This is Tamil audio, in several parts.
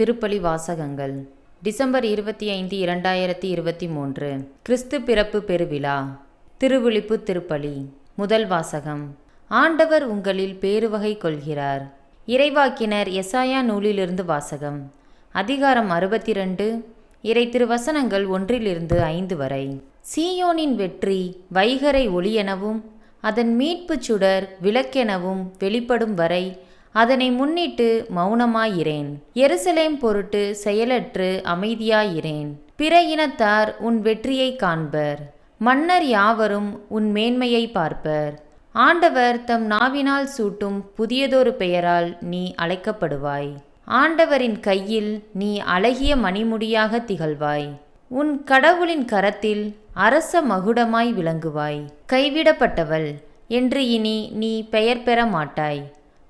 திருப்பலி வாசகங்கள். டிசம்பர் இருபத்தி ஐந்து இரண்டாயிரத்தி இருபத்தி மூன்று. கிறிஸ்து பிறப்பு பெருவிழா. திருவிழிப்பு திருப்பலி முதல் வாசகம். ஆண்டவர் உங்களில் பேருவகை கொள்கிறார். இறைவாக்கினர் எசாயா நூலிலிருந்து வாசகம். அதிகாரம் அறுபத்தி ரெண்டு இறை திருவசனங்கள் ஒன்றிலிருந்து ஐந்து வரை. சீயோனின் வெற்றி வைகரை ஒளியெனவும் அதன் மீட்புச் சுடர் விளக்கெனவும் வெளிப்படும் வரை அதனை முன்னிட்டு மௌனமாயிரேன் எருசலேம் பொருட்டு செயலற்று அமைதியாயிரேன் பிற இனத்தார் உன் வெற்றியை காண்பர். மன்னர் யாவரும் உன் மேன்மையை பார்ப்பர். ஆண்டவர் தம் நாவினால் சூட்டும் புதியதொரு பெயரால் நீ அழைக்கப்படுவாய். ஆண்டவரின் கையில் நீ அழகிய மணிமுடியாக திகழ்வாய். உன் கடவுளின் கரத்தில் அரச மகுடமாய் விளங்குவாய். கைவிடப்பட்டவள் என்று இனி நீ பெயர் பெற மாட்டாய்.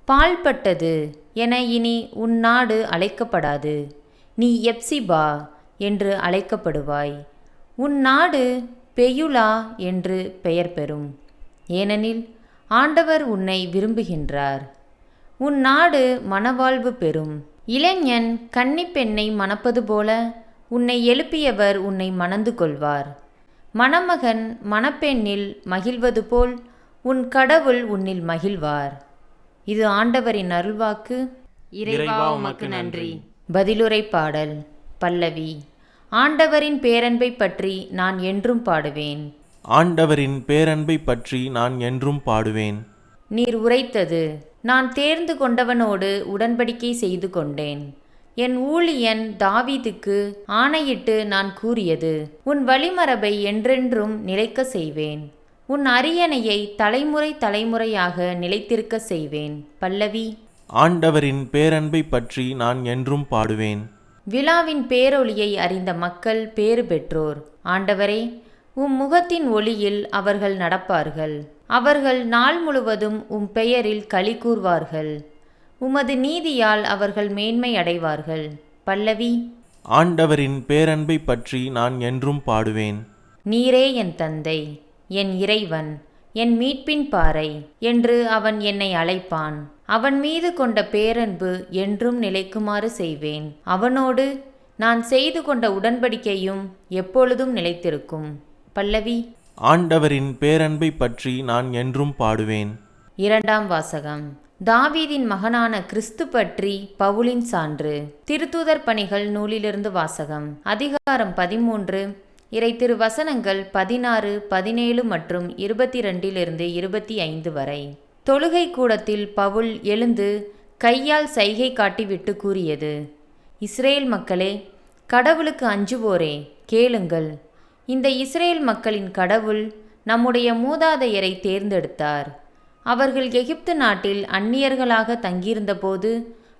பால்பட்டது என இனி உன் நாடு அழைக்கப்படாது. நீ எப்சிபா என்று அழைக்கப்படுவாய். உன் நாடு பெயுலா என்று பெயர் பெறும். ஏனெனில் ஆண்டவர் உன்னை விரும்புகின்றார். உன் நாடு மணவாழ்வு பெறும். இளைஞன் கன்னிப்பெண்ணை மணப்பது போல உன்னை எழுப்பியவர் உன்னை மணந்து கொள்வார். மணமகன் மணப்பெண்ணில் மகிழ்வது போல் உன் கடவுள் உன்னில் மகிழ்வார். இது ஆண்டவரின் அருள்வாக்கு. இறைவா உமக்கு நன்றி. பதிலுரை பாடல் பல்லவி. ஆண்டவரின் பேரன்பை பற்றி நான் என்றும் பாடுவேன். ஆண்டவரின் பேரன்பை பற்றி நான் என்றும் பாடுவேன். நீர் உரைத்தது. நான் தேர்ந்து கொண்டவனோடு உடன்படிக்கை செய்து கொண்டேன். என் ஊழியன் தாவீதுக்கு ஆணையிட்டு நான் கூறியது உன் வழிமரபை என்றென்றும் நிலைக்க செய்வேன். உன் அரியணையை தலைமுறை தலைமுறையாக நிலைத்திருக்க செய்வேன் பல்லவி. ஆண்டவரின் பேரன்பை பற்றி நான் என்றும் பாடுவேன். விழாவின் பேரொளியை அறிந்த மக்கள் பேறு பெற்றோர். ஆண்டவரே உம் முகத்தின் ஒளியில் அவர்கள் நடப்பார்கள். அவர்கள் நாள் முழுவதும் உம் பெயரில் களி கூர்வார்கள். உமது நீதியால் அவர்கள் மேன்மை அடைவார்கள் பல்லவி. ஆண்டவரின் பேரன்பை பற்றி நான் என்றும் பாடுவேன். நீரே என் தந்தை. என் இறைவன் என் மீட்பின் பாறை என்று அவன் என்னை அழைப்பான். அவன் மீது கொண்ட பேரன்பு என்றும் நிலைக்குமாறு செய்வேன். அவனோடு நான் செய்து கொண்ட உடன்படிக்கையும் எப்பொழுதும் நிலைத்திருக்கும். பல்லவி. ஆண்டவரின் பேரன்பை பற்றி நான் என்றும் பாடுவேன். இரண்டாம் வாசகம். தாவீதின் மகனான கிறிஸ்து பற்றி பவுலின் சான்று. திருத்தூதர் பணிகள் நூலிலிருந்து வாசகம். அதிகாரம் பதிமூன்று இறை திருவசனங்கள் பதினாறு பதினேழு மற்றும் இருபத்தி ரெண்டிலிருந்து இருபத்தி ஐந்து வரை. தொழுகை கூடத்தில் பவுல் எழுந்து கையால் சைகை காட்டிவிட்டு கூறியது இஸ்ரேல் மக்களே கடவுளுக்கு அஞ்சுவோரே கேளுங்கள். இந்த இஸ்ரேல் மக்களின் கடவுள் நம்முடைய மூதாதையரை தேர்ந்தெடுத்தார். அவர்கள் எகிப்து நாட்டில் அந்நியர்களாக தங்கியிருந்தபோது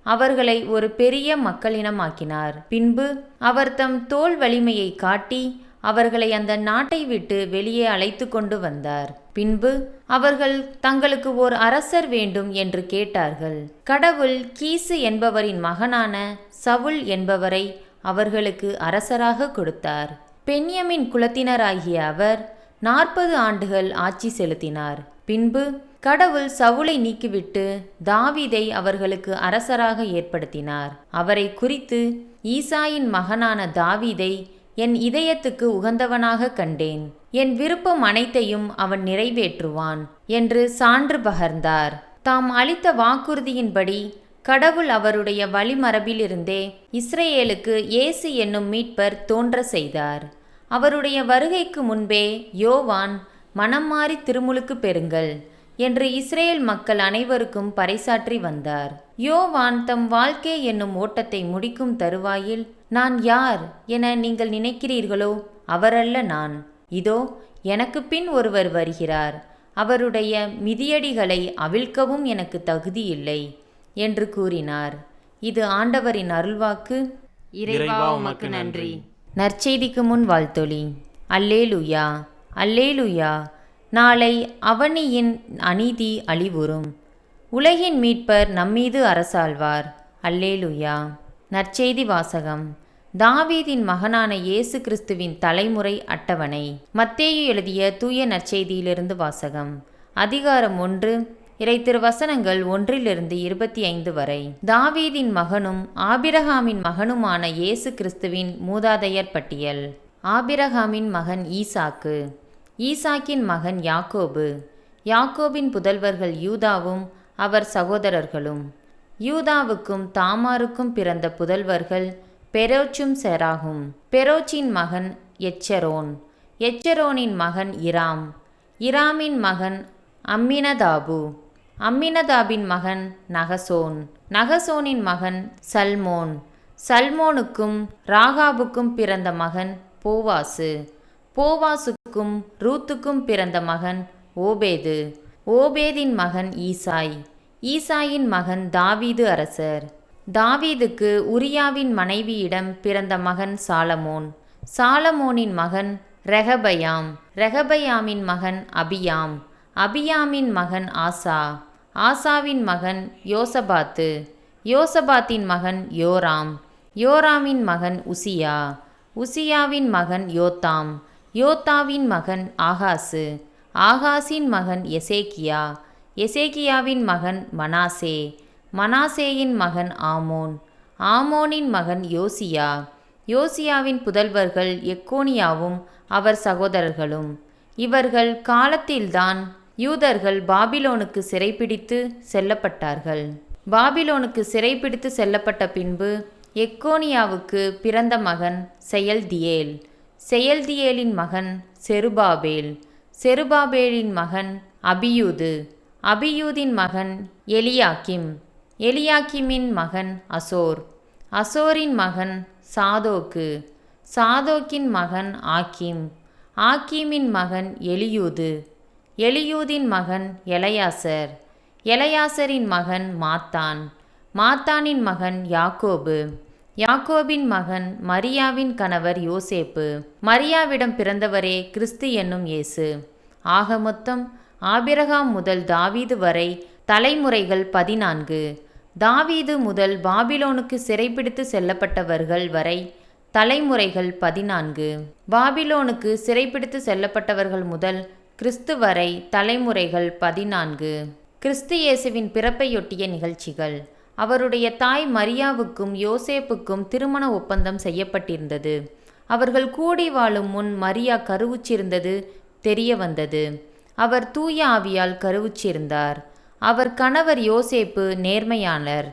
அவர்களை ஒரு பெரிய மக்களினமாக்கினார். பின்பு அவர் தம் தோல் வலிமையை காட்டி அவர்களை அந்த நாட்டை விட்டு வெளியே அழைத்து கொண்டு வந்தார். பின்பு அவர்கள் தங்களுக்கு ஓர் அரசர் வேண்டும் என்று கேட்டார்கள். கடவுள் கீசு என்பவரின் மகனான சவுல் என்பவரை அவர்களுக்கு அரசராக கொடுத்தார். பென்யமின் குலத்தினராகிய அவர் நாற்பது ஆண்டுகள் ஆட்சி செலுத்தினார். பின்பு கடவுள் சவுளை நீக்கிவிட்டு தாவீதை அவர்களுக்கு அரசராக ஏற்படுத்தினார். அவரை குறித்து ஈசாயின் மகனான தாவீதை என் இதயத்துக்கு உகந்தவனாக கண்டேன். என் விருப்பம் அனைத்தையும் அவன் நிறைவேற்றுவான் என்று சான்று பகர்ந்தார். தாம் அளித்த வாக்குறுதியின்படி கடவுள் அவருடைய வழிமரபிலிருந்தே இஸ்ரேலுக்கு இயேசு என்னும் மீட்பர் தோன்ற செய்தார். அவருடைய வருகைக்கு முன்பே யோவான் மனம் மாறி திருமுழுக்கு பெறுங்கள் என்று இஸ்ரேல் மக்கள் அனைவருக்கும் பறைசாற்றி வந்தார். யோவான் தம் வாழ்க்கை என்னும் ஓட்டத்தை முடிக்கும் தருவாயில் நான் யார் என நீங்கள் நினைக்கிறீர்களோ அவரல்ல நான். இதோ எனக்கு பின் ஒருவர் வருகிறார். அவருடைய மிதியடிகளை அவிழ்க்கவும் எனக்கு தகுதியில்லை என்று கூறினார். இது ஆண்டவரின் அருள்வாக்கு. இறைவா உமக்கு நன்றி. நற்செய்திக்கு முன் வாழ்த்தொலி அல்லேலுயா அல்லேலுயா. நாளை அவனியின் அநீதி அழிவுறும். உலகின் மீட்பர் நம்மீது அரசாழ்வார். அல்லேலுயா. நற்செய்தி வாசகம். தாவீதின் மகனான இயேசு கிறிஸ்துவின் தலைமுறை அட்டவணை. மத்தேயு எழுதிய தூய நற்செய்தியிலிருந்து வாசகம். அதிகாரம் ஒன்று. இறை திருவசனங்கள் ஒன்றிலிருந்து இருபத்தி ஐந்து வரை. தாவீதின் மகனும் ஆபிரகாமின் மகனுமான இயேசு கிறிஸ்துவின் மூதாதையர் பட்டியல். ஆபிரகாமின் மகன் ஈசாக்கு. ஈசாக்கின் மகன் யாக்கோபு. யாக்கோபின் புதல்வர்கள் யூதாவும் அவர் சகோதரர்களும். யூதாவுக்கும் தாமாருக்கும் பிறந்த புதல்வர்கள் பெரோச்சும் செராகும். பெரோச்சின் மகன் எச்சரோன். எச்சரோனின் மகன் இராம். இராமின் மகன் அம்மினதாபு. அம்மினதாபின் மகன் நகசோன். நகசோனின் மகன் சல்மோன். சல்மோனுக்கும் ராகாபுக்கும் பிறந்த மகன் போவாசு. போவாசுக்கும் ரூத்துக்கும் பிறந்த மகன் ஓபேது. ஓபேதின் மகன் ஈசாய். ஈசாயின் மகன் தாவீது அரசர். தாவீதுக்கு உரியாவின் மனைவியிடம் பிறந்த மகன் சாலமோன். சாலமோனின் மகன் ரெகபயாம். ரெகபயாமின் மகன் அபியாம். அபியாமின் மகன் ஆசா. ஆசாவின் மகன் யோசபாத்து. யோசபாத்தின் மகன் யோராம். யோராமின் மகன் உசியா. உசியாவின் மகன் யோத்தாம். யோத்தாவின் மகன் ஆகாசு. ஆகாசின் மகன் எசேக்கியா. எசேக்கியாவின் மகன் மனாசே. மனாசேயின் மகன் ஆமோன். ஆமோனின் மகன் யோசியா. யோசியாவின் புதல்வர்கள் எக்கோனியாவும் அவர் சகோதரர்களும். இவர்கள் காலத்தில்தான் யூதர்கள் பாபிலோனுக்கு சிறைப்பிடித்து செல்லப்பட்டார்கள். பாபிலோனுக்கு சிறைப்பிடித்து செல்லப்பட்ட பின்பு எக்கோனியாவுக்கு பிறந்த மகன் செயல்தியேல். செயல்தியேலின் மகன் செருபாபேல். செருபாபேலின் மகன் அபியூது. அபியூதின் மகன் எலியாக்கிம். எலியாக்கிமின் மகன் அசோர். அசோரின் மகன் சாதோக்கு. சாதோக்கின் மகன் ஆக்கிம். ஆக்கீமின் மகன் எலியூது. எலியூதின் மகன் எலையாசர். எலையாசரின் மகன் மாத்தான். மாத்தானின் மகன் யாக்கோபு. யாக்கோபின் மகன் மரியாவின் கணவர் யோசேப்பு. மரியாவிடம் பிறந்தவரே கிறிஸ்து என்னும் இயேசு. ஆக மொத்தம் ஆபிரகாம் முதல் தாவீது வரை தலைமுறைகள் பதினான்கு. தாவீது முதல் பாபிலோனுக்கு சிறைப்பிடித்து செல்லப்பட்டவர்கள் வரை தலைமுறைகள் பதினான்கு. பாபிலோனுக்கு சிறைப்பிடித்து செல்லப்பட்டவர்கள் முதல் கிறிஸ்து வரை தலைமுறைகள் பதினான்கு. கிறிஸ்து இயேசுவின் பிறப்பையொட்டிய நிகழ்ச்சிகள். அவருடைய தாய் மரியாவுக்கும் யோசேப்புக்கும் திருமண ஒப்பந்தம் செய்யப்பட்டிருந்தது. அவர்கள் கூடி வாழும் முன் மரியா கருவுச்சிருந்தது தெரிய வந்தது அவர் தூய ஆவியால் கருவுற்றிருந்தார் அவர் கணவர் யோசேப்பு நேர்மையாளர்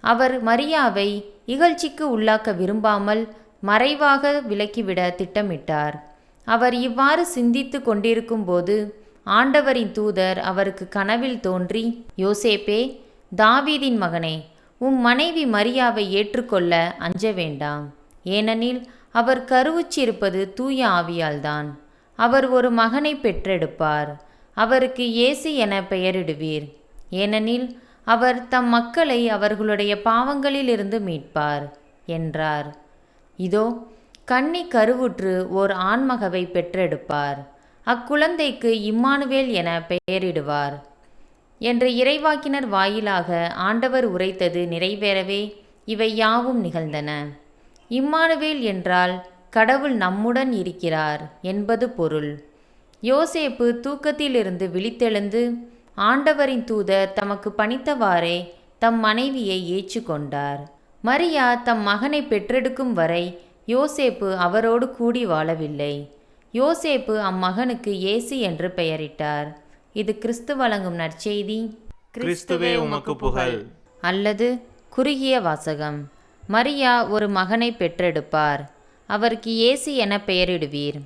அவர் மரியாவை இகழ்ச்சிக்கு உள்ளாக்க விரும்பாமல் மறைவாக விலக்கிவிட திட்டமிட்டார். அவர் இவ்வாறு சிந்தித்து கொண்டிருக்கும்போது ஆண்டவரின் தூதர் அவருக்கு கனவில் தோன்றி யோசேப்பே தாவீதின் மகனே உம் மனைவி மரியாவை ஏற்றுக்கொள்ள அஞ்ச வேண்டாம். ஏனெனில் அவர் கருவுச்சிருப்பது தூய ஆவியால்தான். அவர் ஒரு மகனை பெற்றெடுப்பார். அவருக்கு இயேசு என பெயரிடுவீர். ஏனெனில் அவர் தம் மக்களை அவர்களுடைய பாவங்களிலிருந்து மீட்பார் என்றார். இதோ கன்னி கருவுற்று ஓர் ஆண்மகவை பெற்றெடுப்பார். அக்குழந்தைக்கு இம்மானுவேல் என பெயரிடுவார். என்று இறைவாக்கினர் வாயிலாக ஆண்டவர் உரைத்தது நிறைவேறவே இவை யாவும் நிகழ்ந்தன. இம்மானுவேல் என்றால் கடவுள் நம்முடன் இருக்கிறார் என்பது பொருள். யோசேப்பு தூக்கத்திலிருந்து விழித்தெழுந்து ஆண்டவரின் தூதர் தமக்கு பணித்தவாறே தம் மனைவியை ஏற்றுக்கொண்டார். மரியா தம் மகனை பெற்றெடுக்கும் வரை யோசேப்பு அவரோடு கூடி வாழவில்லை. யோசேப்பு அம்மகனுக்கு இயேசு என்று பெயரிட்டார். இது கிறிஸ்து வழங்கும் நற்செய்தி. கிறிஸ்துவே உமக்கு புகழ். அல்லது குறுகிய வாசகம். மரியா ஒரு மகனை பெற்றெடுப்பார். அவருக்கு இயேசு என பெயரிடுவீர்.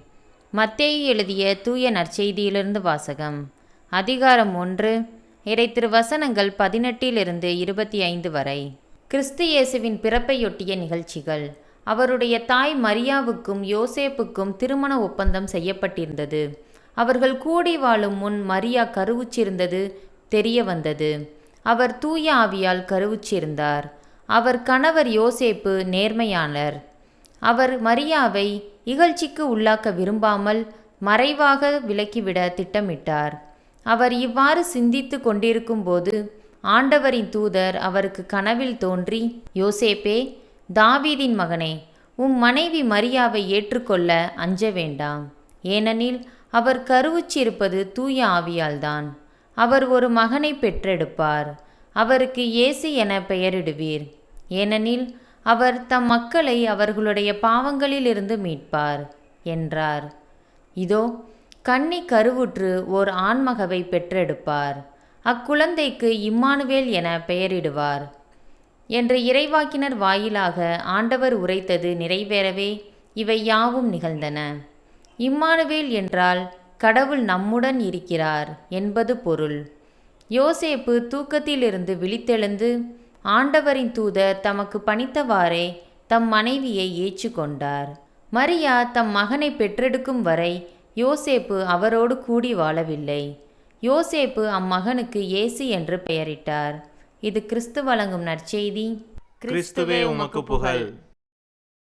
மத்தேயு எழுதிய தூய நற்செய்தியிலிருந்து வாசகம். அதிகாரம் ஒன்று இறை திருவசனங்கள் பதினெட்டிலிருந்து இருபத்தி ஐந்து வரை. கிறிஸ்து இயேசுவின் பிறப்பையொட்டிய நிகழ்ச்சிகள். அவருடைய தாய் மரியாவுக்கும் யோசேப்புக்கும் திருமண ஒப்பந்தம் செய்யப்பட்டிருந்தது. அவர்கள் கூடி வாழும் முன் மரியா கருவுச்சிருந்தது தெரிய வந்தது. அவர் தூய ஆவியால் கருவுச்சிருந்தார். அவர் கணவர் யோசேப்பு நேர்மையாளர் அவர் மரியாவை இகழ்ச்சிக்கு உள்ளாக்க விரும்பாமல் மறைவாக விலக்கிவிட திட்டமிட்டார். அவர் இவ்வாறு சிந்தித்து கொண்டிருக்கும்போது ஆண்டவரின் தூதர் அவருக்கு கனவில் தோன்றி யோசேப்பே தாவீதின் மகனே உம் மனைவி மரியாவை ஏற்றுக்கொள்ள அஞ்ச வேண்டாம். ஏனெனில் அவர் கருவுச்சிருப்பது தூய ஆவியால்தான். அவர் ஒரு மகனை பெற்றெடுப்பார். அவருக்கு இயேசு என பெயரிடுவீர். ஏனெனில் அவர் தம் மக்களை அவர்களுடைய பாவங்களிலிருந்து மீட்பார் என்றார். இதோ கன்னி கருவுற்று ஓர் ஆண்மகவை பெற்றெடுப்பார். அக்குழந்தைக்கு இம்மானுவேல் என பெயரிடுவார். என்று இறைவாக்கினர் வாயிலாக ஆண்டவர் உரைத்தது நிறைவேறவே இவை யாவும் நிகழ்ந்தன. இம்மானுவேல் என்றால் கடவுள் நம்முடன் இருக்கிறார் என்பது பொருள். யோசேப்பு தூக்கத்திலிருந்து விழித்தெழுந்து ஆண்டவரின் தூதர் தமக்கு பணித்தவாறே தம் மனைவியை ஏற்றுக்கொண்டார். மரியா தம் மகனை பெற்றெடுக்கும் வரை யோசேப்பு அவரோடு கூடி வாழவில்லை. யோசேப்பு அம்மகனுக்கு இயேசு என்று பெயரிட்டார். இது கிறிஸ்து வழங்கும் நற்செய்தி. கிறிஸ்துவே உமக்கு புகழ்.